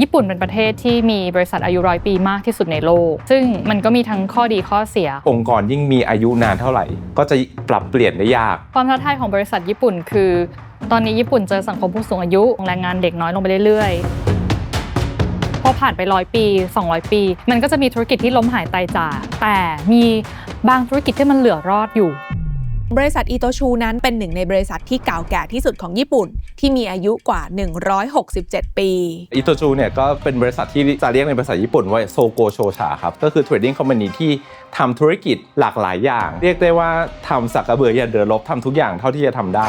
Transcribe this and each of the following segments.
ญี่ปุ่นเป็นประเทศที่มีบริษัทอายุร้อยปีมากที่สุดในโลก ซึ่งมันก็มีทั้งข้อดีข้อเสีย องค์กรยิ่งมีอายุนานเท่าไหร่ ก็จะปรับเปลี่ยนได้ยาก ความท้าทายของบริษัทญี่ปุ่นคือ ตอนนี้ญี่ปุ่นเจอสังคมผู้สูงอายุแรงงานเด็กน้อยลงไปเรื่อยๆ พอผ่านไปร้อยปี 200 ปี มันก็จะมีธุรกิจที่ล้มหายตายจากแต่มีบางธุรกิจที่มันเหลือรอดอยู่ บริษัทอิโตชูนั้นเป็นหนึ่งในบริษัทที่เก่าแก่ที่สุดของญี่ปุ่น ที่มีอายุกว่า 167 ปีอิโตชูเนี่ยก็เป็นบริษัทที่จะเรียกในภาษาญี่ปุ่นว่าโซโกโชชาครับ ก็คือเทรดดิ้งคอมพานีที่ทำธุรกิจหลากหลายอย่าง เรียกได้ว่าทำสักกระเบือยันเดือรบทำทุกอย่างเท่าที่จะทำได้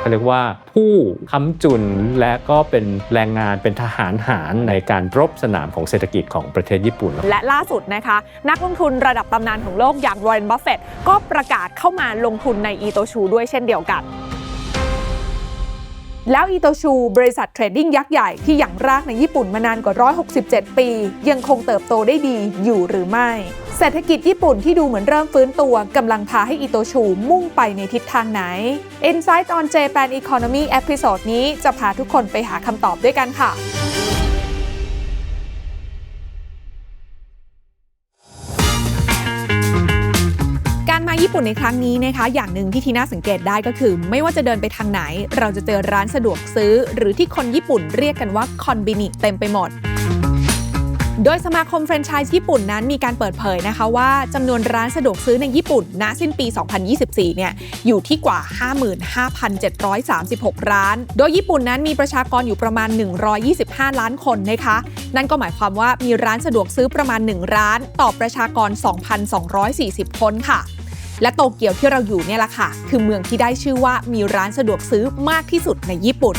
เขาเรียกว่าผู้ค้ำจุนและก็เป็นแรงงานเป็นทหารหารในการรบสนามของเศรษฐกิจของประเทศญี่ปุ่น และล่าสุดนะคะ นักลงทุนระดับตำนานของโลกอย่างวอร์เรนบัฟเฟตก็ประกาศเข้ามาลงทุนในอีโตชูด้วยเช่นเดียวกัน แล้วอีโตชูบริษัทเทรดดิ้งยักษ์ใหญ่ที่อย่างรากในญี่ปุ่นมานานกว่า 167 ปี ยังคงเติบโตได้ดีอยู่หรือไม่ เศรษฐกิจญี่ปุ่นที่ดูเหมือนเริ่มฟื้นตัวกำลังพาให้อีโตชูมุ่งไปในทิศทางไหน Insight on Japan Economy เอพิโซดนี้จะพาทุกคนไปหาคำตอบด้วยกันค่ะ ญี่ปุ่นในครั้งนี้นะคะอย่างหนึ่งที่ทีน่าสังเกตได้ก็คือ ไม่ว่าจะเดินไปทางไหน เราจะเจอร้านสะดวกซื้อ หรือที่คนญี่ปุ่นเรียกกันว่าคอนบินิเต็มไปหมดโดยสมาคมแฟรนไชส์ญี่ปุ่นนั้นมีการเปิดเผยนะคะว่าจำนวนร้านสะดวกซื้อในญี่ปุ่น ณ สิ้นปี 2024 เนี่ย อยู่ที่กว่า 55,736 ร้าน โดยญี่ปุ่นนั้นมีประชากรอยู่ประมาณ 125 ล้านคนนะคะ นั่นก็หมายความว่ามีร้านสะดวกซื้อประมาณ 1 ร้าน ต่อประชากร 2,240 คนค่ะ และโตเกียวที่เราอยู่เนี่ยแหละค่ะ คือเมืองที่ได้ชื่อว่ามีร้านสะดวกซื้อมากที่สุดในญี่ปุ่น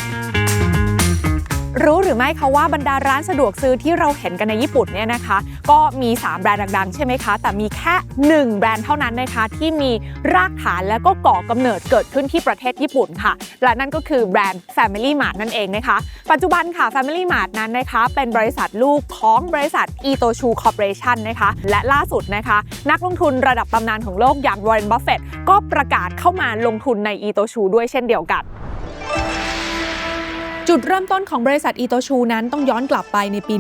รู้หรือไม่คะว่าบรรดาร้านสะดวกซื้อที่เราเห็นกันในญี่ปุ่นเนี่ยนะคะ ก็มี 3 แบรนด์ดังๆ ใช่ไหมคะ แต่มีแค่ 1 แบรนด์เท่านั้นนะคะ ที่มีรากฐานและก็ก่อกำเนิดเกิดขึ้นที่ประเทศญี่ปุ่นค่ะ และนั่นก็คือแบรนด์ Family Mart นั่นเองนะคะ ปัจจุบันค่ะ Family Mart นั้นนะคะ เป็นบริษัทลูกของบริษัท Ito Chu Corporation นะคะ และล่าสุดนะคะ นักลงทุนระดับตำนานของโลกอย่าง Warren Buffett ก็ประกาศเข้ามาลงทุนใน Ito Chu ด้วยเช่นเดียวกัน จุดเริ่มต้นของบริษัทอีโตชูนั้นต้องย้อนกลับไปในปี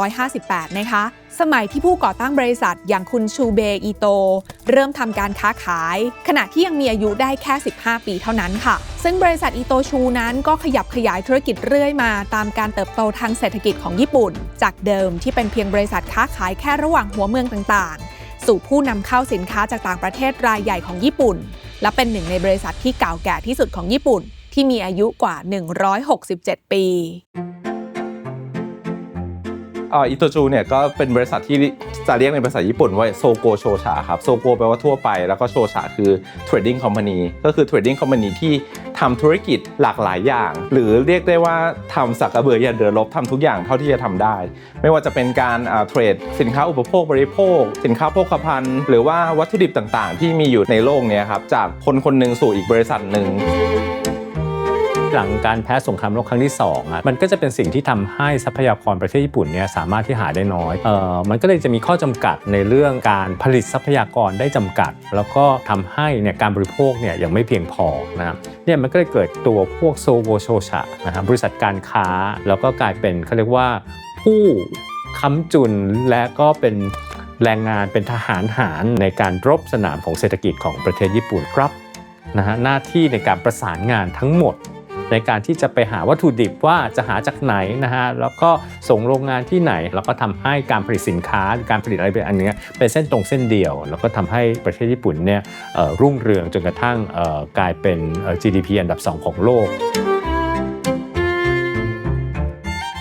1858 นะคะ สมัยที่ผู้ก่อตั้งบริษัทอย่างคุณชูเบอีโต เริ่มทำการค้าขาย ขณะที่ยังมีอายุได้แค่ 15 ปีเท่านั้นค่ะ ซึ่งบริษัทอีโตชูนั้นก็ขยับขยายธุรกิจเรื่อยมา ตามการเติบโตทางเศรษฐกิจของญี่ปุ่น จากเดิมที่เป็นเพียงบริษัทค้าขายแค่ระหว่างหัวเมืองต่างๆ สู่ผู้นำเข้าสินค้าจากต่างประเทศรายใหญ่ของญี่ปุ่น และเป็นหนึ่งในบริษัทที่เก่าแก่ที่สุดของญี่ปุ่น ที่มีอายุกว่า 167 ปีอิโตจูเนี่ยก็เป็นบริษัทที่จะเรียกในภาษาญี่ปุ่นว่าโซโกโชชาครับโซโกแปลว่าทั่วไปแล้วก็โชชาคือเทรดดิ้งคอมพานีก็คือเทรดดิ้งคอมพานีที่ทำธุรกิจหลากหลายอย่าง หรือเรียกได้ว่าทำสักกระเบือยันเดือลบทำทุกอย่างเท่าที่จะทำได้ ไม่ว่าจะเป็นการเทรดสินค้าอุปโภคบริโภค สินค้าโภคภัณฑ์ หรือว่าวัตถุดิบต่างๆ ที่มีอยู่ในโลกเนี้ครับจากคนคนหนึ่งสู่อีกบริษัทหนึ่ง หลังการแพ้สงครามโลกครั้งที่2อะมันก็จะเป็นสิ่งที่ทำให้ทรัพยากรประเทศญี่ปุ่นเนี่ยสามารถที่หาได้น้อยเอ่อมันก็เลยจะมีข้อจำกัดในเรื่องการผลิตทรัพยากรได้จำกัด แล้วก็ทำให้เนี่ยการบริโภคเนี่ยยังไม่เพียงพอนะครับเนี่ยมันก็เลยเกิดตัวพวกโซโกโชชะนะครับบริษัทการค้าแล้วก็กลายเป็นเขาเรียกว่าผู้ค้ำจุนและก็เป็นแรงงานเป็นทหารหารในการรบสนามของเศรษฐกิจของประเทศญี่ปุ่นครับนะฮะหน้าที่ในการประสานงานทั้งหมด ในการที่จะไปหาวัตถุดิบว่าจะหาจากไหนนะฮะแล้วก็ส่งโรงงานที่ไหน แล้วก็ทำให้การผลิตสินค้าการผลิตอะไรเป็นอันเนี้ยเป็นเส้นตรงเส้นเดียว แล้วก็ทำให้ประเทศญี่ปุ่นเนี่ยรุ่งเรืองจนกระทั่งกลายเป็น GDP อันดับ 2 ของโลก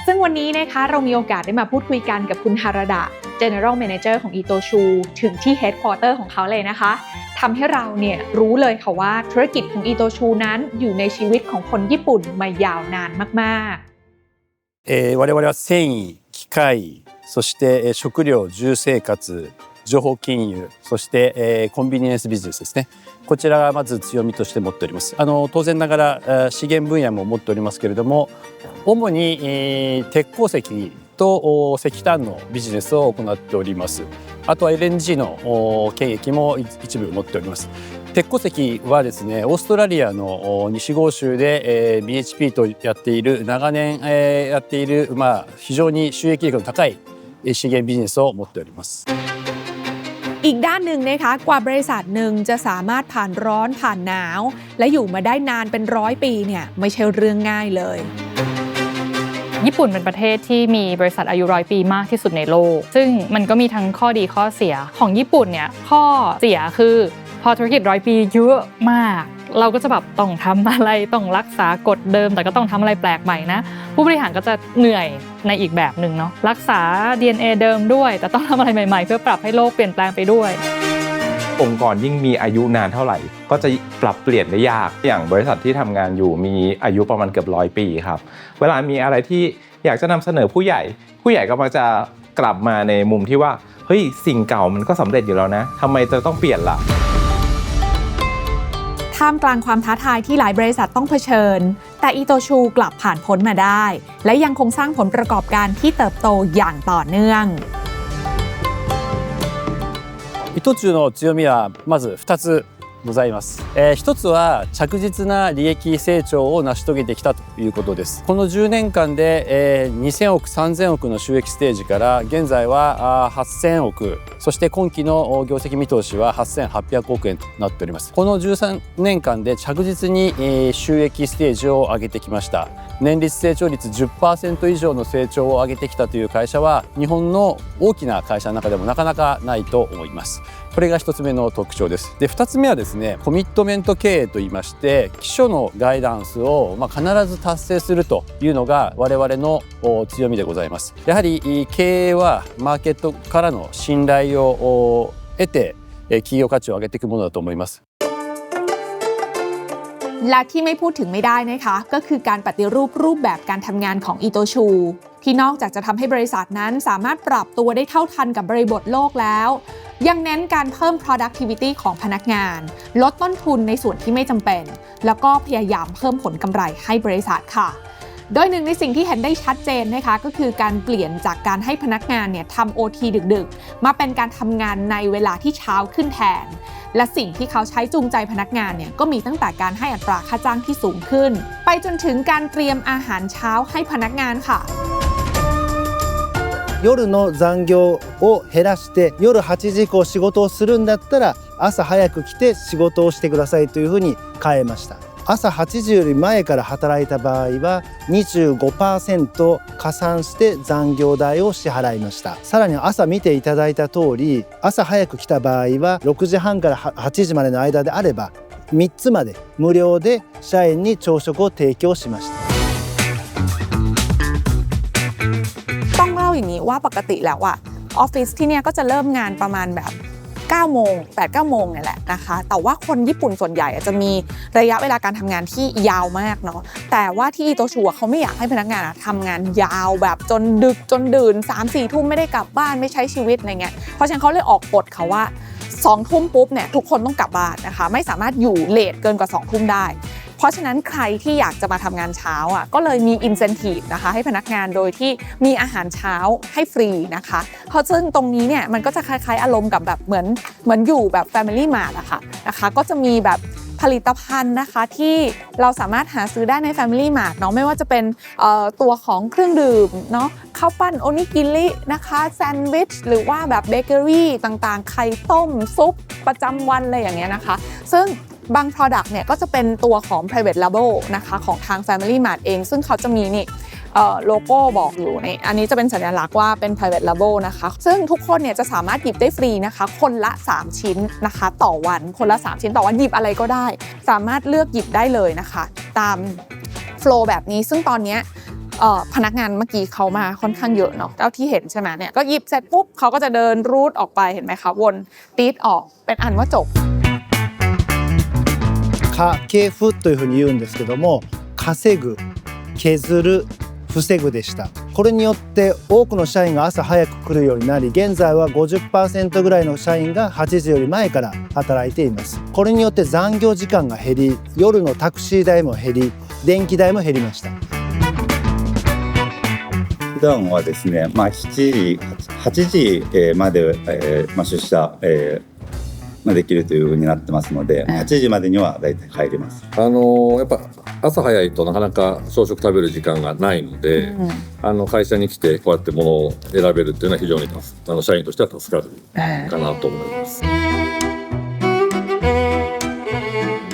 ซึ่งวันนี้นะคะเรามีโอกาสได้มาพูดคุยกันกับคุณฮาราดะ General Manager ของ Ito Chu ถึงที่ Headquarter ของเขาเลยนะคะ ทำให้เราเนี่ยรู้เลยค่ะว่าธุรกิจของ Ito Chu นั้นอยู่ในชีวิตของคนญี่ปุ่นมายาวนานมากๆ えー我々は繊維機械そしてえー食料住生活情報金融そしてえーコンビニエンスビジネスですねこちらがまず強みとして持っておりますあの当然ながらえー資源分野も持っておりますけれども主にえー鉄鉱石とお石炭のビジネスを行っております あとは LNG のお権益も一一部持っております 鉄鉱石はですねオーストラリアのお西豪州で、えー BHP とやっている長年、えーやっている、まあ、非常に収益力の高いえー資源ビジネスを持っております。 อีกด้านหนึ่งนะคะกว่าบริษัทหนึ่งจะสามารถผ่านร้อนผ่านหนาว และอยู่มาได้นานเป็นร้อยปีเนี่ยไม่ใช่เรื่องง่ายเลย ญี่ปุ่นเป็นประเทศที่มีบริษัทอายุร้อยปีมากที่สุดในโลก ซึ่งมันก็มีทั้งข้อดีข้อเสียของญี่ปุ่นเนี่ยข้อเสียคือพอธุรกิจร้อยปีเยอะมาก เราก็จะแบบต้องทำอะไรต้องรักษากฎเดิม แต่ก็ต้องทำอะไรแปลกใหม่นะ ผู้บริหารก็จะเหนื่อยในอีกแบบหนึ่งเนาะรักษา DNA เดิมด้วย แต่ต้องทำอะไรใหม่ๆ เพื่อปรับให้โลกเปลี่ยนแปลงไปด้วย องค์กรยิ่งมีอายุนานเท่าไหร่ ก็จะปรับเปลี่ยนได้ยากอย่างบริษัทที่ทำงานอยู่มีอายุประมาณเกือบร้อยปีครับเวลามีอะไรที่อยากจะนำเสนอผู้ใหญ่ ผู้ใหญ่ก็มักจะกลับมาในมุมที่ว่าเฮ้ยสิ่งเก่ามันก็สำเร็จอยู่แล้วนะทำไมจะต้องเปลี่ยนล่ะท่ามกลางความท้าทายที่หลายบริษัทต้องเผชิญ แต่อีโตชูกลับผ่านพ้นมาได้ และยังคงสร้างผลประกอบการที่เติบโตอย่างต่อเนื่อง 伊藤忠の強みはまず2つございます、えー一つは着実な利益成長を成し遂げてきたということです。この10年間で、えー2000億3000億の収益ステージから現在は8000億。そして今期の業績見通しは8800億円となっております。この13年間で着実に、えー収益ステージを上げてきました。年率成長率10%以上の成長を上げてきたという会社は日本の大きな会社の中でもなかなかないと思います。これが一つ目の特徴です。で二つ目はですねコミットメント経営といいまして基礎のガイダンスを、ま、必ず達成するというのが我々の強みでございます。やはり経営はマーケットからの信頼を得て企業価値を上げていくものだと思います。 และที่ไม่พูดถึงไม่ได้นะคะ ก็คือการปฏิรูปรูปแบบการทำงานของอีโตชู ที่นอกจากจะทำให้บริษัทนั้นสามารถปรับตัวได้เท่าทันกับบริบทโลกแล้ว ยังเน้นการเพิ่ม productivity ของพนักงาน ลดต้นทุนในส่วนที่ไม่จำเป็น แล้วก็พยายามเพิ่มผลกำไรให้บริษัทค่ะ โดยหนึ่งในสิ่งที่เห็นได้ชัดเจนนะคะ ก็คือการเปลี่ยนจากการให้พนักงานเนี่ยทำ OT ดึกๆ มาเป็นการทำงานในเวลาที่เช้าขึ้นแทน และสิ่งที่เขาใช้จูงใจพนักงานเนี่ยก็มีตั้งแต่การให้อัตราค่าจ้างที่สูงขึ้น ไปจนถึงการเตรียมอาหารเช้าให้พนักงานค่ะ 夜の残業を減らして夜8時以降仕事をするんだったら朝早く来て仕事をしてくださいというふうに変えました 朝8時より前から働いた場合は25%加算して残業代を支払いましたさらに朝見ていただいた通り朝早く来た場合は6時半から8時までの間であれば3つまで無料で社員に朝食を提供しました ต้องเล่าอย่างนี้ว่าปกติแล้วอะออฟฟิศที่เนี่ยก็จะเริ่มงานประมาณแบบ 9โมง8 9โมงเนี่ยแหละนะคะ แต่ว่าคนญี่ปุ่นส่วนใหญ่จะมีระยะเวลาการทำงานที่ยาวมากเนาะ แต่ว่าที่อิโตชัวเขาไม่อยากให้พนักงานอะทำงานยาวแบบจนดึกจนดื่น3 4ทุ่มไม่ได้กลับบ้านไม่ใช้ชีวิตอะไรเงี้ย เพราะฉะนั้นเขาเลยออกกฎเขาว่า2ทุ่มปุ๊บเนี่ยทุกคนต้องกลับบ้านนะคะ ไม่สามารถอยู่เลทเกินกว่า2ทุ่มได้ เพราะฉะนั้นใครที่อยากจะมาทำงานเช้าอะก็เลยมี incentive นะคะให้พนักงานโดยที่มีอาหารเช้าให้ฟรีนะคะเพราะซึ่งตรงนี้เนี่ยมันก็จะคล้ายๆอารมณ์กับแบบเหมือนเหมือนอยู่แบบ Family Mart อะค่ะนะคะก็จะมีแบบผลิตภัณฑ์นะคะที่เราสามารถหาซื้อได้ใน Family Mart เนาะไม่ว่าจะเป็นตัวของเครื่องดื่มเนาะข้าวปั้นโอนิกิรินะคะแซนด์วิชหรือว่าแบบเบเกอรี่ต่างๆ ไข่ต้มซุปประจำวันอะไรอย่างเงี้ยนะคะ ซึ่ง บาง Product เนี่ยก็จะเป็นตัวของ private label นะคะของทาง Family Mart เอง ซึ่งเขาจะมีนี่โลโก้บอกอยู่ในอันนี้จะเป็นสัญลักษณ์ว่าเป็น private label นะคะ ซึ่งทุกคนเนี่ยจะสามารถหยิบได้ฟรีนะคะ คนละ 3 ชิ้นนะคะ ต่อวันคนละ 3 ชิ้นต่อวันหยิบอะไรก็ได้ สามารถเลือกหยิบได้เลยนะคะ ตามโฟล์แบบนี้ซึ่งตอนนี้พนักงานเมื่อกี้เขามาค่อนข้างเยอะเนาะเท่าที่เห็นใช่ไหมเนี่ยก็หยิบเสร็จปุ๊บเขาก็จะเดินรูดออกไปเห็นไหมคะวนตีดออกเป็นอันว่าจบ 家計付というふうに言うんですけども稼ぐ削る防ぐでした。これによって多くの社員が朝早く来るようになり現在は50%ぐらいの社員が8時より前から働いています。これによって残業時間が減り夜のタクシー代も減り電気代も減りました。普段はですね、まあ、7時、8時えーまで、えーまあ、出社、えーまあできるというふうになってますので、8時までには大体帰ります。あのやっぱ朝早いとなかなか朝食食べる時間がないので、あの会社に来てこうやって物を選べるっていうのは非常に助あの社員としては助かるかなと思います。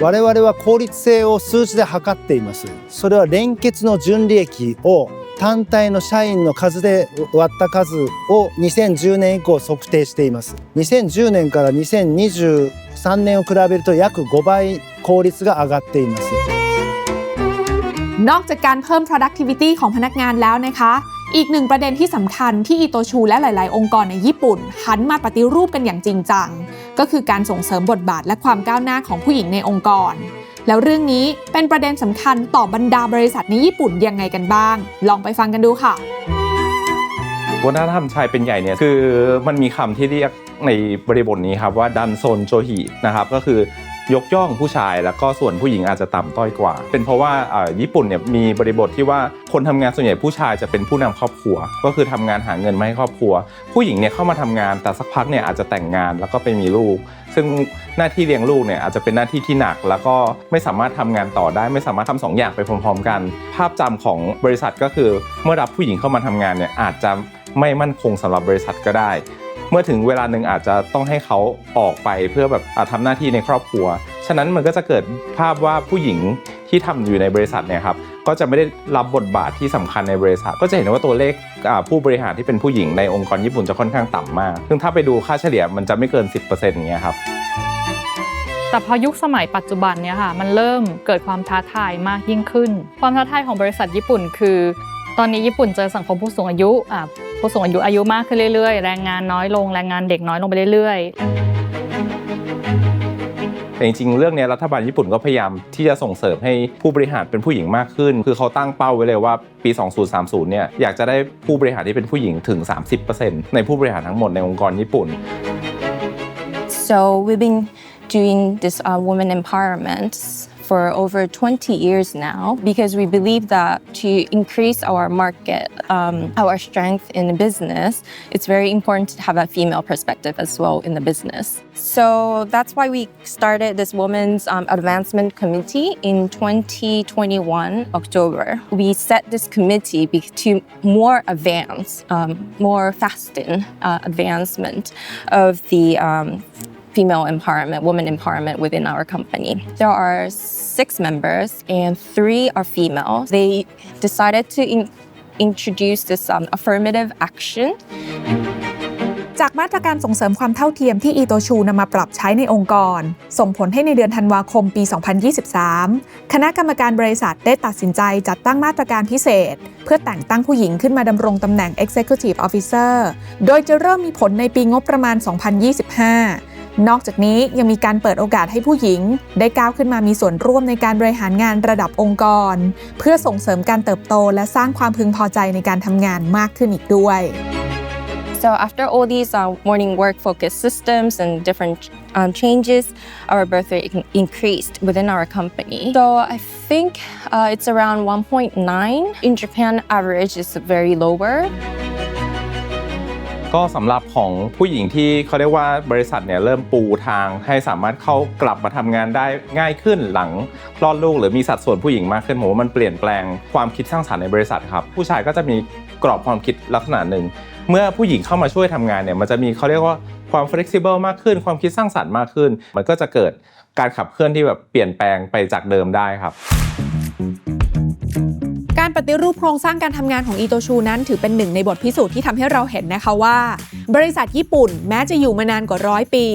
我々は効率性を数字で測っていますそれは連結の純利益を単体の社員の数で割った数を2010年以降測定しています2010年から2023年を比べると約5倍効率が上がっています นอกจากการเพิ่ม productivity ของพนักงานแล้วนะคะ อีกหนึ่งประเด็นที่สำคัญที่อีโตชูและหลาย ๆ องค์กรในญี่ปุ่น หันมาปฏิรูปกันอย่างจริงจัง ก็คือการส่งเสริมบทบาทและความก้าวหน้าของผู้หญิงในองค์กร แล้วเรื่องนี้เป็นประเด็นสำคัญต่อบรรดาบริษัทในญี่ปุ่นยังไงกันบ้าง ลองไปฟังกันดูค่ะวัฒนธรรมชายเป็นใหญ่เนี่ยคือมันมีคำที่เรียกในบริบทนี้ครับว่าดันโซนโจฮินะครับก็คือ ยกย่องผู้ชาย แล้วก็ส่วนผู้หญิงอาจจะต่ำต้อยกว่า เป็นเพราะว่าญี่ปุ่นเนี่ยมีบริบทที่ว่าคนทำงานส่วนใหญ่ผู้ชายจะเป็นผู้นำครอบครัว ก็คือทำงานหาเงินมาให้ครอบครัว ผู้หญิงเนี่ยเข้ามาทำงานแต่สักพักเนี่ยอาจจะแต่งงานแล้วก็ไปมีลูก ซึ่งหน้าที่เลี้ยงลูกเนี่ยอาจจะเป็นหน้าที่ที่หนัก แล้วก็ไม่สามารถทำงานต่อได้ ไม่สามารถทำสองอย่างไปพร้อมๆกัน ภาพจำของบริษัทก็คือเมื่อรับผู้หญิงเข้ามาทำงานเนี่ยอาจจะไม่มั่นคงสำหรับบริษัทก็ได้ เมื่อถึงเวลาหนึ่งอาจจะต้องให้เขาออกไปเพื่อแบบอ่าทำหน้าที่ในครอบครัว ฉะนั้นมันก็จะเกิดภาพว่าผู้หญิงที่ทำอยู่ในบริษัทเนี่ยครับก็จะไม่ได้รับบทบาทที่สำคัญในบริษัท ก็จะเห็นว่าตัวเลขผู้บริหารที่เป็นผู้หญิงในองค์กรญี่ปุ่นจะค่อนข้างต่ำมาก ซึ่งถ้าไปดูค่าเฉลี่ยมันจะไม่เกิน 10%อย่างเงี้ยครับแต่พอยุคสมัยปัจจุบันเนี่ยค่ะมันเริ่มเกิดความท้าทายมากยิ่งขึ้น ความท้าทายของบริษัทญี่ปุ่นคือ ตอนนี้ญี่ปุ่นเจอสังคมผู้สูงอายุ ผู้สูงอายุอายุมากขึ้นเรื่อยๆ แรงงานน้อยลงแรงงานเด็กน้อยลงไปเรื่อยๆแต่จริงๆ เรื่องเนี้ยรัฐบาลญี่ปุ่นก็พยายามที่จะส่งเสริมให้ผู้บริหารเป็นผู้หญิงมากขึ้น คือเขาตั้งเป้าไว้เลยว่าปี 2030 เนี่ยอยากจะได้ผู้บริหารที่เป็นผู้หญิงถึง 30%ในผู้บริหารทั้งหมดในองค์กรญี่ปุ่น So we've been doing this uh, women empowerment for over 20 years now because we believe that to increase our market, um, our strength in the business, it's very important to have a female perspective as well in the business. So that's why we started this Women's um, Advancement Committee in 2021 October. We set this committee to more advance, um, more fasten uh, advancement of the um, female empowerment, women empowerment within our company. There are six members and three are female. They decided to in- introduce this um, affirmative action จากมาตรการส่งเสริมความเท่าเทียมที่อีโตชูนำมาปรับใช้ในองค์กร ส่งผลให้ในเดือนธันวาคมปี 2023 คณะกรรมการบริษัทได้ตัดสินใจจัดตั้งมาตรการพิเศษ เพื่อแต่งตั้งผู้หญิงขึ้นมาดำรงตำแหน่ง Executive Officer โดยจะเริ่มมีผลในปีงบประมาณ 2025 นอกจากนี้ยังมีการเปิดโอกาสให้ผู้หญิง ได้ก้าวขึ้นมามีส่วนร่วมในการบริหารงานระดับองค์กร เพื่อส่งเสริมการเติบโตและสร้างความพึงพอใจในการทำงานมากขึ้นอีกด้วย So after all these uh, morning work focused systems and different um, changes, our birth rate increased within our company. So I think uh, it's around 1.9. In Japan, average is very lower. ก็สำหรับของผู้หญิงที่เขาเรียกว่าบริษัทเนี่ยเริ่มปูทางให้สามารถเข้ากลับมาทำงานได้ง่ายขึ้นหลังคลอดลูกหรือมีสัดส่วนผู้หญิงมากขึ้นผมว่ามันเปลี่ยนแปลงความคิดสร้างสรรค์ในบริษัทครับผู้ชายก็จะมีกรอบความคิดลักษณะหนึ่งเมื่อผู้หญิงเข้ามาช่วยทำงานเนี่ยมันจะมีเขาเรียกว่าความ flexible มากขึ้น ความคิดสร้างสรรค์มากขึ้น มันก็จะเกิดการขับเคลื่อนที่แบบเปลี่ยนแปลงไปจากเดิมได้ครับ ปฏิรูปโครงสร้างการทำงานของอีโตชูนั้น ถือเป็นหนึ่งในบทพิสูจน์ที่ทำให้เราเห็นนะคะว่า บริษัทญี่ปุ่นแม้จะอยู่มานานกว่าร้อยปี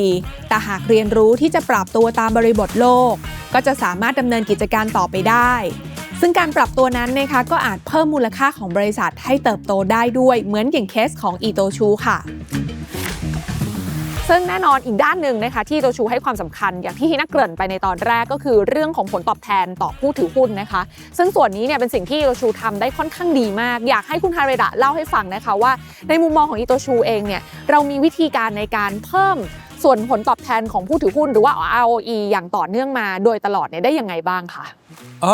แต่หากเรียนรู้ที่จะปรับตัวตามบริบทโลก ก็จะสามารถดำเนินกิจการต่อไปได้ ซึ่งการปรับตัวนั้นนะคะก็อาจเพิ่มมูลค่าของบริษัทให้เติบโตได้ด้วยเหมือนอย่างเคสของอีโตชูค่ะ ซึ่งแน่นอนอีกด้านหนึ่งนะคะที่โตชูให้ความสำคัญอย่างที่ฮินักเกริ่นไปในตอนแรกก็คือเรื่องของผลตอบแทนต่อผู้ถือหุ้นนะคะ ซึ่งส่วนนี้เนี่ยเป็นสิ่งที่โตชูทำได้ค่อนข้างดีมาก อยากให้คุณฮาเรดะเล่าให้ฟังนะคะว่า ในมุมมองของอีโตชูเองเนี่ยเรามีวิธีการในการเพิ่มส่วนผลตอบแทนของผู้ถือหุ้นหรือว่า ROE อย่างต่อเนื่องมาโดยตลอดเนี่ยได้ยังไงบ้างคะ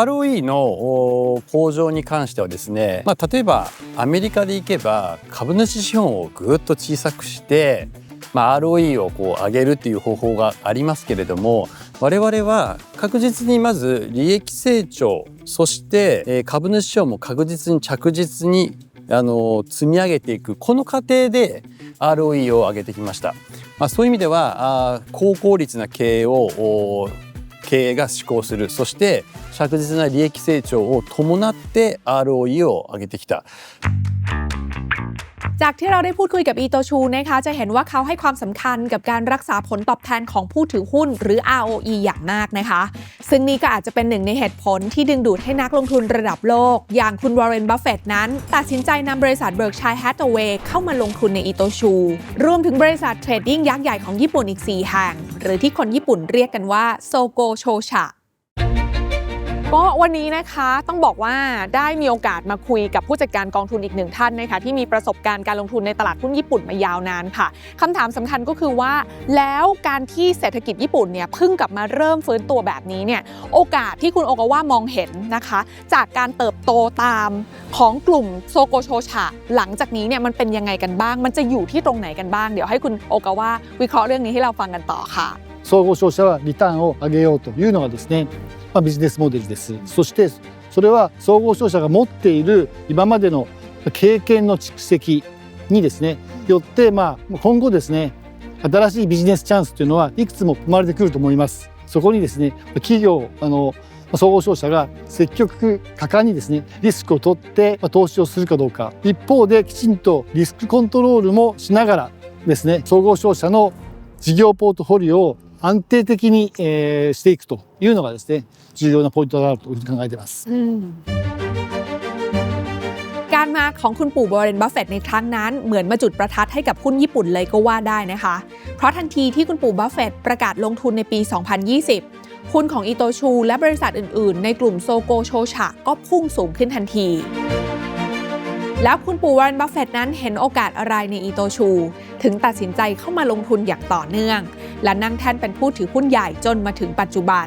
ROE のお向上に関してはですね、まあ、例えばアメリカでいけば株主資本をぐっと小さくして、 まあ、ROE をこう上げるっていう方法がありますけれども我々は確実にまず利益成長そして株主賞も確実に着実にあの積み上げていくこの過程で ROE を上げてきました、まあ、そういう意味ではあ高効率な経営を経営が施行する。そして着実な利益成長を伴って ROE を上げてきた。 จากที่เราได้พูดคุยกับอีโตชูนะคะจะเห็นว่าเขาให้ความสำคัญกับการรักษาผลตอบแทนของผู้ถือหุ้นหรือ ROE อย่างมากนะคะ ซึ่งนี่ก็อาจจะเป็นหนึ่งในเหตุผลที่ดึงดูดให้นักลงทุนระดับโลก อย่างคุณวอร์เรนบัฟเฟตนั้น ตัดสินใจนำบริษัทเบิร์กชัยแฮตเวย์เข้ามาลงทุนในอีโตชู รวมถึงบริษัทเทรดดิ้งยักษ์ใหญ่ของญี่ปุ่นอีก 4 แห่ง หรือที่คนญี่ปุ่นเรียกกันว่าโซโกโชชะ ก็วันนี้นะคะต้องบอกว่าได้มีโอกาสมาคุยกับผู้จัดการกองทุนอีกหนึ่งท่านนะคะที่มีประสบการณ์การลงทุนในตลาดหุ้นญี่ปุ่นมายาวนานค่ะคำถามสำคัญก็คือว่า แล้วการที่เศรษฐกิจญี่ปุ่นเนี่ยเพิ่งกลับมาเริ่มฟื้นตัวแบบนี้เนี่ยโอกาสที่คุณโอกาวามองเห็นนะคะ จากการเติบโตตามของกลุ่มโซโกโชชะหลังจากนี้เนี่ยมันเป็นยังไงกันบ้าง มันจะอยู่ที่ตรงไหนกันบ้าง เดี๋ยวให้คุณโอกาวาวิเคราะห์เรื่องนี้ให้เราฟังกันต่อค่ะ 総合商社はリターンを上げようというのがですね、 まあ、ビジネスモデルです。そしてそれは総合商社が持っている今までの経験の蓄積にですねよってまあ今後ですね新しいビジネスチャンスというのはいくつも生まれてくると思います。そこにですね企業あの総合商社が積極果敢にですねリスクを取って投資をするかどうか。一方できちんとリスクコントロールもしながらですね総合商社の事業ポートフォリオを安定的に、えーしていくというのがですね重要なポイントだなというふうに考えています。 การมาของคุณปู่บรเรนบัฟเฟตในครั้งนั้น เหมือนมาจุดประทัดให้กับหุ้นญี่ปุ่นเลยก็ว่าได้นะคะ เพราะทันทีที่คุณปู่บัฟเฟตประกาศลงทุนในปี 2020 หุ้นของอิโตชู และบริษัทอื่นๆ ในกลุ่มโซโกโชชะก็พุ่งสูงขึ้นทันที แล้วคุณปู่วอร์เรนบัฟเฟตนั้นเห็นโอกาสอะไรในอีโตชู ถึงตัดสินใจเข้ามาลงทุนอย่างต่อเนื่อง และนั่งแท่นเป็นผู้ถือหุ้นใหญ่จนมาถึงปัจจุบัน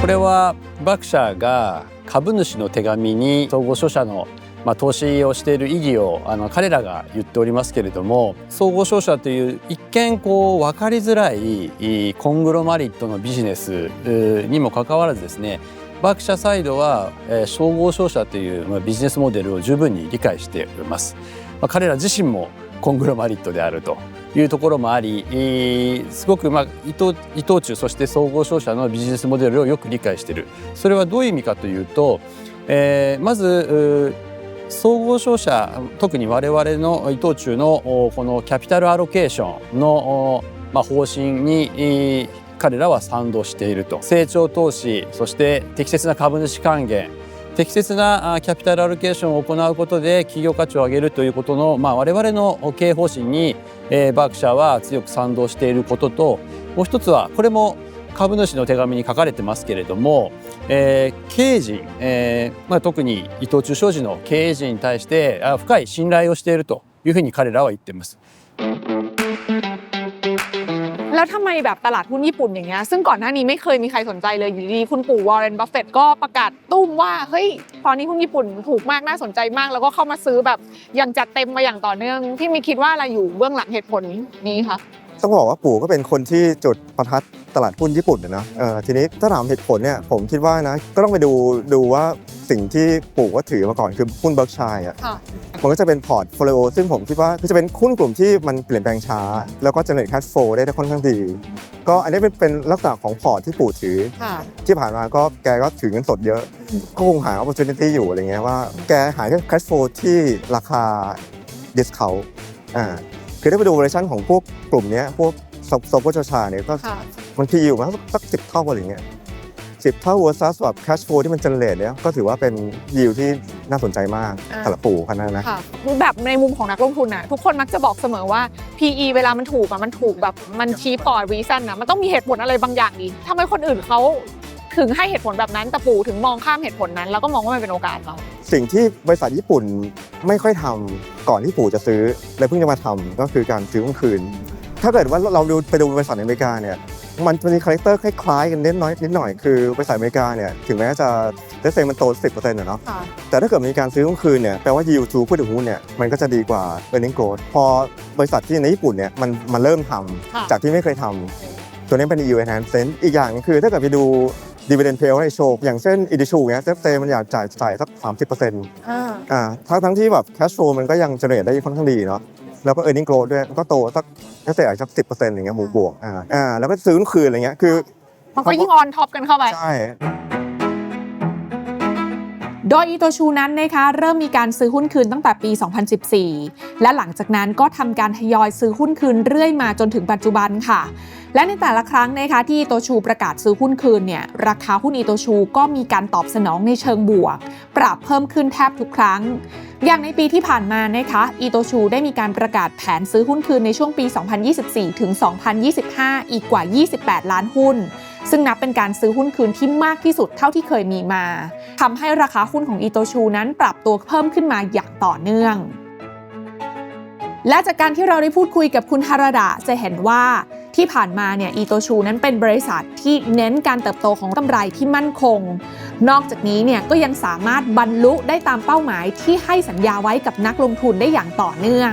これはバクシャーが株主の手紙に総合商社のまあ、投資をしている意義をあの彼らが言っておりますけれども総合商社という一見こう分かりづらいいコングロマリットのビジネスうーにもかかわらずですね バークシャサイドは、えー総合商社という、まあ、ビジネスモデルを十分に理解しております。まあ、彼ら自身もコングロマリットであるというところもあり、えーすごく、まあ、伊藤伊藤忠そして総合商社のビジネスモデルをよく理解しているそれはどういう意味かというと、えーまずうー総合商社特に我々の伊藤忠のおこのキャピタルアロケーションの、おまあ、方針にえー彼らは賛同していると成長投資そして適切な株主還元適切なキャピタルアロケーションを行うことで企業価値を上げるということの、まあ、我々の経営方針に、えーバークシャーは強く賛同していることともう一つはこれも株主の手紙に書かれてますけれども、えー経営陣、えーまあ、特に伊藤忠商事の経営陣に対してあ深い信頼をしているというふうに彼らは言っています。 แล้วทำไมแบบตลาดหุ้นญี่ปุ่นอย่างเงี้ยซึ่งก่อนหน้านี้ไม่เคยมีใครสนใจเลยอยู่ดีคุณปู่วอร์เรนบัฟเฟตก็ประกาศตุ้มว่าเฮ้ยตอนนี้หุ้นญี่ปุ่นถูกมากน่าสนใจมาก แล้วก็เข้ามาซื้อแบบอย่างจัดเต็มมาอย่างต่อเนื่อง ที่มีคิดว่าอะไรอยู่เบื้องหลังเหตุผลนี้คะ ต้องบอกว่าปู่ก็เป็นคนที่จุดประทัดตลาดหุ้นญี่ปุ่นนะเนอะเออทีนี้ถ้าถามเหตุผลเนี่ยผมคิดว่านะก็ต้องไปดูดูว่าสิ่งที่ปู่ก็ถือมาก่อนคือหุ้นเบิร์กชัยอะค่ะ มันก็จะเป็นพอร์ตโฟลิโอซึ่งผมคิดว่าก็จะเป็นหุ้นกลุ่มที่มันเปลี่ยนแปลงช้า แล้วก็จะเน r แคชโฟได้ค่อนข้างดี ก็อันนี้เป็นเป็นลักษณะของพอร์ตที่ปู่ถือ ค่ะ ที่ผ่านมาก็แกก็ถือเงินสดเยอะก็คงหา opportunity อยู่อะไรเงี้ยว่าแกหาแค่ cash flow ที่ราคา discount อ่า คือถ้าไปดู valuation ของพวกกลุ่มเนี้ยพวกโซโกชาเนี่ยก็ค่ะมันพีอยู่มาสักสิบเท่าอะไรเงี้ยสิบเท่า versus แบบ cash flow ที่มัน generate เนี่ยก็ถือว่าเป็น yield ที่น่าสนใจมากอ่าสำหรับปู่คันนั้นนะค่ะคือแบบในมุมของนักลงทุนน่ะทุกคนมักจะบอกเสมอว่า PE เวลามันถูกอะมันถูกแบบมันชี้ปอดรีซันอะมันต้องมีเหตุผลอะไรบางอย่างดีทำไมคนอื่นเขาถึงให้เหตุผลแบบนั้นแต่ปู่ถึงมองข้ามเหตุผลนั้น แล้วก็มองว่ามันเป็นโอกาสเราสิ่งที่บริษัทญี่ปุ่น ไม่ค่อยทำก่อนที่ปู่จะซื้อ และเพิ่งจะมาทำก็คือการซื้อหุ้นคืน ถ้าเกิดว่าเราดูไปดูบริษัทในอเมริกาเนี่ยมันจะมีคาแรคเตอร์คล้ายๆกันนิดน้อยนิดหน่อยคือบริษัทอเมริกาเนี่ยถึงแม้จะเลสเซมันโต10%อะเนาะแต่ถ้าเกิดมีการซื้อหุ้นคืนเนี่ยแปลว่า yield to ผู้ถือหุ้นเนี่ยมันก็จะดีกว่า earning growth พอบริษัทที่ในญี่ปุ่นเนี่ยมันมันเริ่มทำค่ะจากที่ไม่เคยทำตัวนี้เป็น yield enhancement อีกอย่างคือถ้าเกิดไปดู dividend payout ratio อย่างเช่น i d i c h u เนี่ยเซฟเซมันอยากจ่ายจ่ายสัก 30%อ่าทั้งทั้งที่แบบ cash flow มันก็ยัง generate ได้ค่อนข้างดีเนาะแล้วก็ earning growth ด้วยก็โตสักถ้าแต่สัก10%อย่างเงี้ยหมูบวกอ่าอ่าแล้วก็ซื้อหุ้นคืนอะไรเงี้ยคือมันก็ยิ่งออนท็อปกันเข้าไป ใช่ โดยอีโตชูนั้นนะคะเริ่มมีการซื้อหุ้นคืนตั้งแต่ปี 2014 และหลังจากนั้นก็ทำการทยอยซื้อหุ้นคืนเรื่อยมาจนถึงปัจจุบันค่ะ และในแต่ละครั้งนะคะที่อีโตชูประกาศซื้อหุ้นคืนเนี่ยราคาหุ้นอีโตชูก็มีการตอบสนองในเชิงบวก ปรับเพิ่มขึ้นแทบทุกครั้ง อย่างในปีที่ผ่านมานะคะอีโตชูได้มีการประกาศแผนซื้อหุ้นคืนในช่วงปี 2024 ถึง 2025 อีกกว่า 28 ล้านหุ้น ซึ่งนับเป็นการซื้อหุ้นคืนที่มากที่สุดเท่าที่เคยมีมา ทำให้ราคาหุ้นของอีโตชูนั้นปรับตัวเพิ่มขึ้นมาอย่างต่อเนื่องและจากการที่เราได้พูดคุยกับคุณฮาราดะจะเห็นว่า ที่ผ่านมาเนี่ยอีโตชูนั้นเป็นบริษัทที่เน้นการเติบโตของกำไรที่มั่นคง นอกจากนี้เนี่ยก็ยังสามารถบรรลุได้ตามเป้าหมายที่ให้สัญญาไว้กับนักลงทุนได้อย่างต่อเนื่อง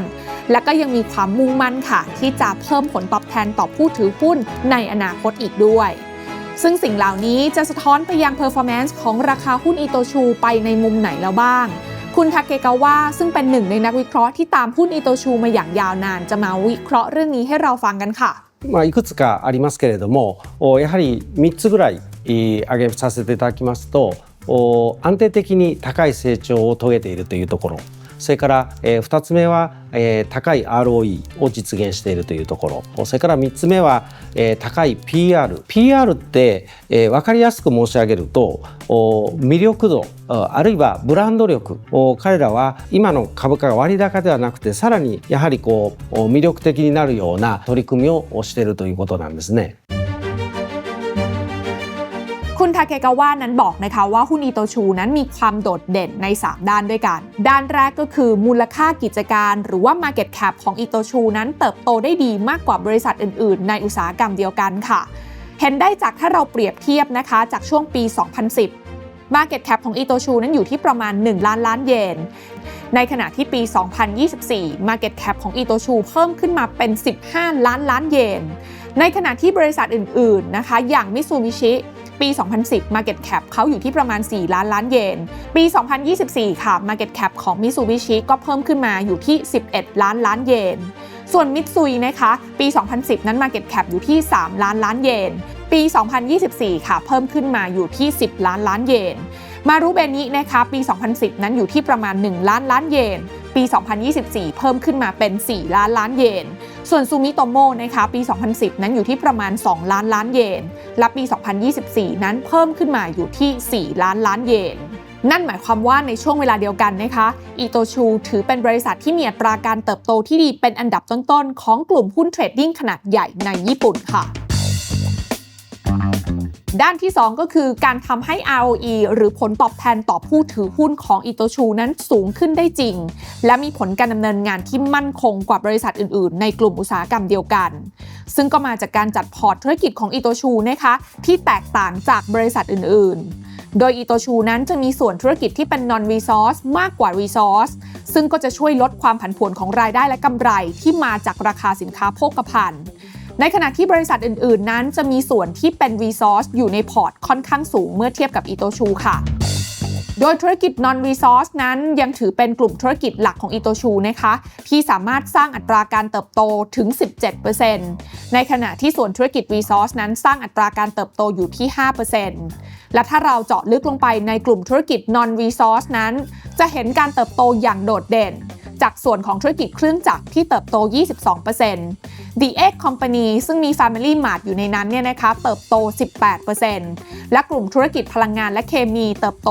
และก็ยังมีความมุ่งมั่นค่ะ ที่จะเพิ่มผลตอบแทนต่อผู้ถือหุ้นในอนาคตอีกด้วยซึ่งสิ่งเหล่านี้จะสะท้อนไปยัง performance ของราคาหุ้นอีโตชูไปในมุมไหนแล้วบ้าง คุณทาเกกาวะซึ่งเป็นหนึ่งในนักวิเคราะห์ที่ตามหุ้นอีโตชูมาอย่างยาวนาน จะมาวิเคราะห์เรื่องนี้ให้เราฟังกันค่ะ まあ、いくつかありますけれどもやはり3つぐらい挙げさせていただきますと安定的に高い成長を遂げているというところ。それから、え2つ目は、えー高い ROE を実現しているというところ。それから3つ目は、えー高い PR PR って、えー分かりやすく申し上げると魅力度あるいはブランド力。お彼らは今の株価が割高ではなくてさらにやはりこう魅力的になるような取り組みをしているということなんですね。 คุณทาเกกาวะนั้นบอกนะคะว่าหุ้นอีโตชูนั้นมีความโดดเด่นใน 3 ด้านด้วยกัน ด้านแรกก็คือมูลค่ากิจการ หรือว่า Market Cap ของอีโตชูนั้นเติบโตได้ดีมากกว่าบริษัทอื่น ๆ ในอุตสาหกรรมเดียวกันค่ะ เห็นได้จากถ้าเราเปรียบเทียบนะคะจากช่วงปี 2010 Market Cap ของอีโตชูนั้นอยู่ที่ประมาณ 1 ล้านล้านเยนในขณะที่ปี 2024 Market Cap ของอีโตชูเพิ่มขึ้นมาเป็น 15 ล้านล้านเยนในขณะที่บริษัทอื่น ๆ นะคะ อย่างมิซูบิชิ ปี 2010 Market Cap เขาอยู่ที่ประมาณ 4 ล้านล้านเยน ปี 2024 ค่ะ Market Cap ของมิ t ซูบิชิก็เพิ่มขึ้นมาอยู่ที่ 11 ล้านล้านเยน ส่วนมิตซุยนะคะ ปี 2010 นั้น Market Cap อยู่ที่ 3 ล้านล้านเยน ปี 2024 ค่ะ เพิ่มขึ้นมาอยู่ที่ 10 ล้านล้านเยน มารุเบนินะคะ ปี 2010 นั้นอยู่ที่ประมาณ 1 ล้านล้านเยน ปี 2024 เพิ่มขึ้นมาเป็น 4 ล้านล้านเยน ส่วนซูมิโตโมนะคะปี 2010 นั้นอยู่ที่ประมาณ 2 ล้านล้านเยน และปี 2024 นั้นเพิ่มขึ้นมาอยู่ที่ 4 ล้านล้านเยนนั่นหมายความว่าในช่วงเวลาเดียวกันนะคะอีโตชูถือเป็นบริษัทที่มีอัตราการเติบโตที่ดีเป็นอันดับต้นๆ ของกลุ่มหุ้นเทรดดิ้งขนาดใหญ่ในญี่ปุ่นค่ะ ด้านที่ 2 ก็คือการทำให้ ROE หรือผลตอบแทนต่อผู้ถือหุ้นของอิโตชูนั้นสูงขึ้นได้จริง และมีผลการดำเนินงานที่มั่นคงกว่าบริษัทอื่น ๆ ในกลุ่มอุตสาหกรรมเดียวกัน ซึ่งก็มาจากการจัดพอร์ตธุรกิจของอิโตชูนะคะที่แตกต่างจากบริษัทอื่น ๆ โดยอิโตชูนั้นจะมีส่วนธุรกิจที่เป็น non resource มากกว่า resource ซึ่งก็จะช่วยลดความผันผวนของรายได้และกำไรที่มาจากราคาสินค้าโภคภัณฑ์ ในขณะที่บริษัทอื่นๆ นั้นจะมีส่วนที่เป็น resource อยู่ในพอร์ตค่อนข้างสูงเมื่อเทียบกับอิโตชูค่ะโดยธุรกิจ non resource นั้นยังถือเป็นกลุ่มธุรกิจหลักของอิโตชูนะคะ ที่สามารถสร้างอัตราการเติบโตถึง 17%ในขณะที่ส่วนธุรกิจ resource นั้นสร้างอัตราการเติบโตอยู่ที่ 5%และถ้าเราเจาะลึกลงไปในกลุ่มธุรกิจ non resource นั้น จะเห็นการเติบโตอย่างโดดเด่น จากส่วนของธุรกิจเครื่องจักรที่เติบโต 22% The Egg Company ซึ่งมี Family Mart อยู่ในนั้นเนี่ยนะคะเติบโต 18%และกลุ่มธุรกิจพลังงานและเคมีเติบโต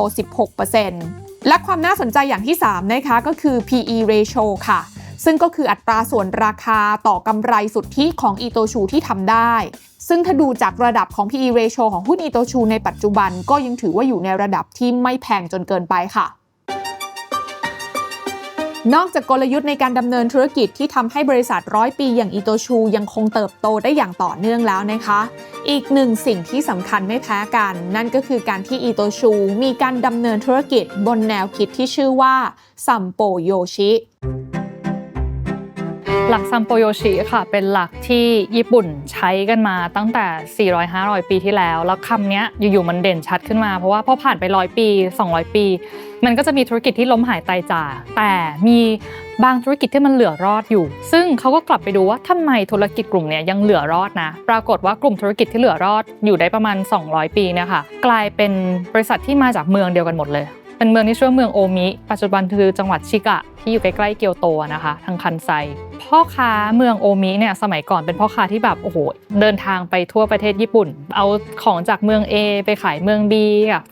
16%และความน่าสนใจอย่างที่ 3 นะคะก็คือ PE ratio ค่ะ ซึ่งก็คืออัตราส่วนราคาต่อกำไรสุทธิของอีโตชูที่ทำได้ ซึ่งถ้าดูจากระดับของ PE ratio ของหุ้นอีโตชูในปัจจุบันก็ยังถือว่าอยู่ในระดับที่ไม่แพงจนเกินไปค่ะ นอกจากกลยุทธ์ในการดำเนินธุรกิจที่ทำให้บริษัทร้อยปีอย่างอีโตชู ยังคงเติบโตได้อย่างต่อเนื่องแล้วนะคะ อีกหนึ่งสิ่งที่สำคัญไม่แพ้กัน นั่นก็คือการที่อีโตชู มีการดำเนินธุรกิจบนแนวคิดที่ชื่อว่าซัมโปโยชิ หลักซัมโปโยชิค่ะ เป็นหลักที่ญี่ปุ่นใช้กันมาตั้งแต่ 400-500 ปีที่แล้ว แล้วคำนี้อยู่ๆมันเด่นชัดขึ้นมา เพราะว่าพอผ่านไปร้อยปี 200 ปี มันก็จะมีธุรกิจที่ล้มหายตายจากแต่มีบางธุรกิจที่มันเหลือรอดอยู่ ซึ่งเขาก็กลับไปดูว่าทำไมธุรกิจกลุ่มนี้ยังเหลือรอดนะ ปรากฏว่ากลุ่มธุรกิจที่เหลือรอดอยู่ได้ประมาณ 200 ปีเนะคะกลายเป็นบริษัทที่มาจากเมืองเดียวกันหมดเลย เป็นเมืองที่ชื่อเมืองโอมิ ปัจจุบันคือจังหวัดชิกะที่อยู่ใกล้ๆเกียวโตนะคะ ทางคันไซ พ่อค้าเมืองโอมิเนี่ยสมัยก่อนเป็นพ่อค้าที่แบบโอ้โหเดินทางไปทั่วประเทศญี่ปุ่น เอาของจากเมือง A ไปขายเมือง B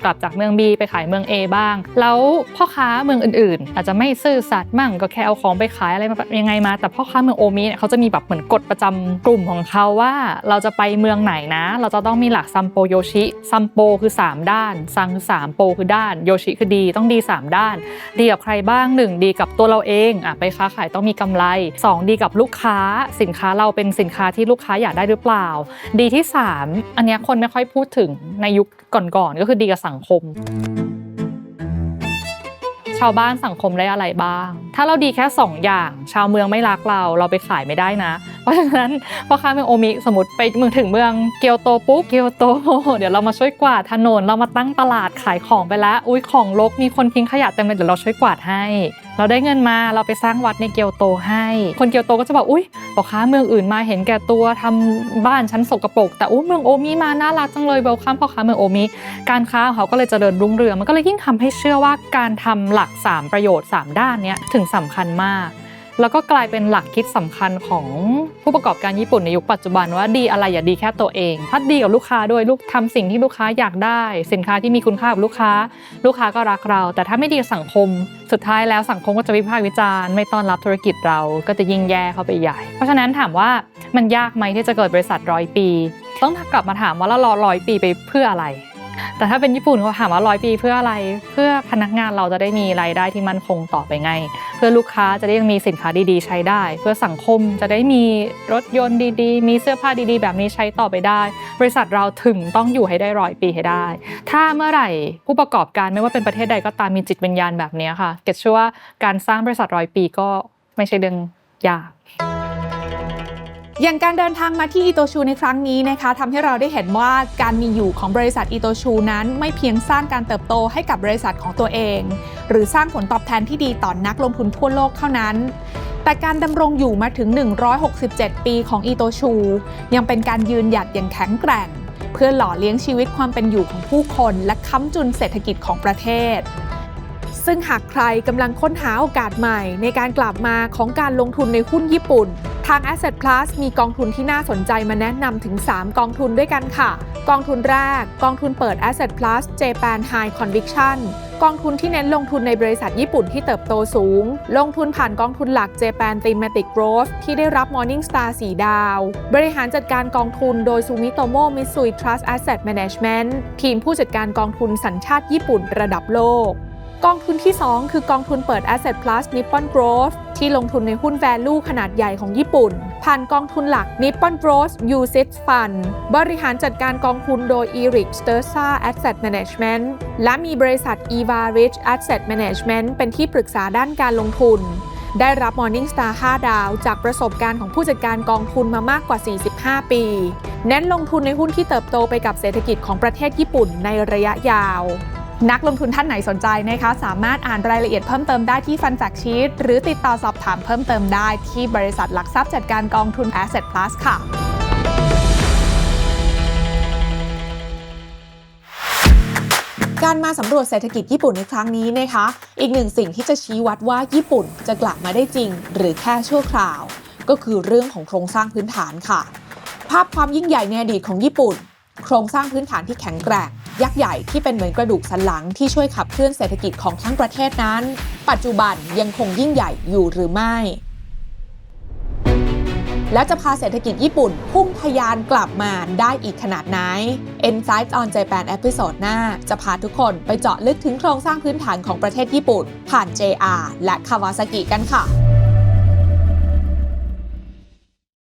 กลับจากเมือง B ไปขายเมือง A บ้าง แล้วพ่อค้าเมืองอื่นๆ อาจจะไม่ซื่อสัตย์มั่งก็แค่เอาของไปขายอะไรมายังไงมา แต่พ่อค้าเมืองโอมิเนี่ยเขาจะมีแบบเหมือนกฎประจำกลุ่มของเขาว่าเราจะไปเมืองไหนนะ เราจะต้องมีหลักซัมโปโยชิซัมโปคือ 3 ด้านซังคือ3โปคือด้านโยชิคือดีต้องดี 3 ด้าน ดีกับใครบ้าง 1 ดีกับตัวเราเองอะไปค้าขายต้องมีกำไร 2 ดีกับลูกค้า สินค้าเราเป็นสินค้าที่ลูกค้าอยากได้หรือเปล่า ดีที่ 3 อันนี้คนไม่ค่อยพูดถึงในยุคก่อนๆก็คือดีกับสังคมชาวบ้านสังคมได้อะไรบ้าง ถ้าเราดีแค่ 2 อย่าง ชาวเมืองไม่รักเรา เราไปขายไม่ได้นะ เพราะฉะนั้นพ่อค้าเมืองโอมิสมมติไปเมืองถึงเมืองเกียวโตปุ๊บเกียวโตเดี๋ยวเรามาช่วยกวาดถนนเรามาตั้งตลาดขายของไปแล้วอุ้ยของรกมีคนทิ้งขยะเต็มเลยเดี๋ยวเราช่วยกวาดให้ เราได้เงินมาเราไปสร้างวัดในเกียวโตให้ คนเกียวโตก็จะบอกอุ้ยพ่อค้าเมืองอื่นมาเห็นแก่ตัวทำบ้านชั้นสกปรกแต่อุ้ยเมืองโอมิมาน่ารักจังเลยเบลคัมพ่อค้าเมืองโอมิการค้าของเขาก็เลยเจริญรุ่งเรืองมันก็เลยยิ่งทำให้เชื่อว่าการทำหลัก 3 ประโยชน์ 3 ด้านเนี้ยถึงสำคัญมาก แล้วก็กลายเป็นหลักคิดสำคัญของผู้ประกอบการญี่ปุ่นในยุคปัจจุบันว่าดีอะไรอย่าดีแค่ตัวเองถ้าดีกับลูกค้าด้วยลูกทำสิ่งที่ลูกค้าอยากได้ สินค้าที่มีคุณค่ากับลูกค้า ลูกค้าก็รักเรา แต่ถ้าไม่ดีกับสังคม สุดท้ายแล้วสังคมก็จะวิพากษ์วิจารณ์ไม่ต้อนรับธุรกิจเราก็จะยิ่งแย่เข้าไปใหญ่ เพราะฉะนั้นถามว่ามันยากไหมที่จะเกิดบริษัทร้อยปี ต้องกลับมาถามว่าแล้วรอร้อยปีไปเพื่ออะไร แต่ถ้าเป็นญี่ปุ่นเขาถามว่าร้อยปีเพื่ออะไร เพื่อพนักงานเราจะได้มีรายได้ที่มั่นคงต่อไปไง เพื่อลูกค้าจะได้ยังมีสินค้าดีๆ ใช้ได้ เพื่อสังคมจะได้มีรถยนต์ดีๆ มีเสื้อผ้าดีๆ แบบนี้ใช้ต่อไปได้ บริษัทเราถึงต้องอยู่ให้ได้ร้อยปีให้ได้ ถ้าเมื่อไหร่ผู้ประกอบการไม่ว่าเป็นประเทศใดก็ตามมีจิตวิญญาณแบบนี้ค่ะ เกดเชื่อว่าการสร้างบริษัทร้อยปีก็ไม่ใช่เรื่องยาก อย่างการเดินทางมาที่อิโตชูในครั้งนี้นะคะทำให้เราได้เห็นว่าการมีอยู่ของบริษัทอิโตชูนั้น ไม่เพียงสร้างการเติบโตให้กับบริษัทของตัวเอง หรือสร้างผลตอบแทนที่ดีต่อนนักลงทุนทั่วโลกเท่านั้น แต่การดำรงอยู่มาถึง 167 ปีของอิโตชู ยังเป็นการยืนหยัดอย่างแข็งแกร่ง เพื่อหล่อเลี้ยงชีวิตความเป็นอยู่ของผู้คน และค้ำจุนเศรษฐกิจของประเทศ ซึ่งหากใครกำลังค้นหาโอกาสใหม่ ในการกลับมาของการลงทุนในหุ้นญี่ปุ่น ทาง Asset Plus มีกองทุนที่น่าสนใจมาแนะนำถึง 3 กองทุนด้วยกันค่ะ กองทุนแรก กองทุนเปิด Asset Plus Japan High Conviction กองทุนที่เน้นลงทุนในบริษัทญี่ปุ่นที่เติบโตสูง ลงทุนผ่านกองทุนหลัก Japan Thematic Growth ที่ได้รับ Morningstar 4 ดาว บริหารจัดการกองทุนโดย Sumitomo Mitsui Trust Asset Management ทีมผู้จัดการกองทุนสัญชาติญี่ปุ่นระดับโลก กองทุนที่ 2 คือกองทุนเปิด Asset Plus Nippon Growth ที่ลงทุนในหุ้น value ขนาดใหญ่ของญี่ปุ่น ผ่านกองทุนหลัก Nippon Growth UCITS Fund บริหารจัดการกองทุนโดย Eric s t e r s a Asset Management และมีบริษัท Eva Rich Asset Management เป็นที่ปรึกษาด้านการลงทุน ได้รับ Morningstar 5 ดาว จากประสบการณ์ของผู้จัดการกองทุนมามากกว่า 45 ปี เน้นลงทุนในหุ้นที่เติบโตไปกับเศรษฐกิจของประเทศญี่ปุ่นในระยะยาว นักลงทุนท่านไหนสนใจนะคะ สามารถอ่านรายละเอียดเพิ่มเติมได้ที่ Fun Fact Sheet หรือติดต่อสอบถามเพิ่มเติมได้ที่บริษัทหลักทรัพย์จัดการกองทุน Asset Plus ค่ะการมาสำรวจเศรษฐกิจญี่ปุ่นในครั้งนี้นะคะ อีกหนึ่งสิ่งที่จะชี้วัดว่าญี่ปุ่นจะกลับมาได้จริง หรือแค่ชั่วคราว ก็คือเรื่องของโครงสร้างพื้นฐานค่ะ ภาพความยิ่งใหญ่ในอดีตของญี่ปุ่น โครงสร้างพื้นฐานที่แข็งแกร่งยักษ์ใหญ่ที่เป็นเหมือนกระดูกสันหลังที่ช่วยขับเคลื่อนเศรษฐกิจของทั้งประเทศนั้น ปัจจุบันยังคงยิ่งใหญ่อยู่หรือไม่ แล้วจะพาเศรษฐกิจญี่ปุ่น พุ่งทะยานกลับมาได้อีกขนาดไหน Insight on Japan เอพิโซดหน้า จะพาทุกคนไปเจาะลึกถึงโครงสร้างพื้นฐานของประเทศญี่ปุ่น ผ่าน JR และ Kawasaki กันค่ะ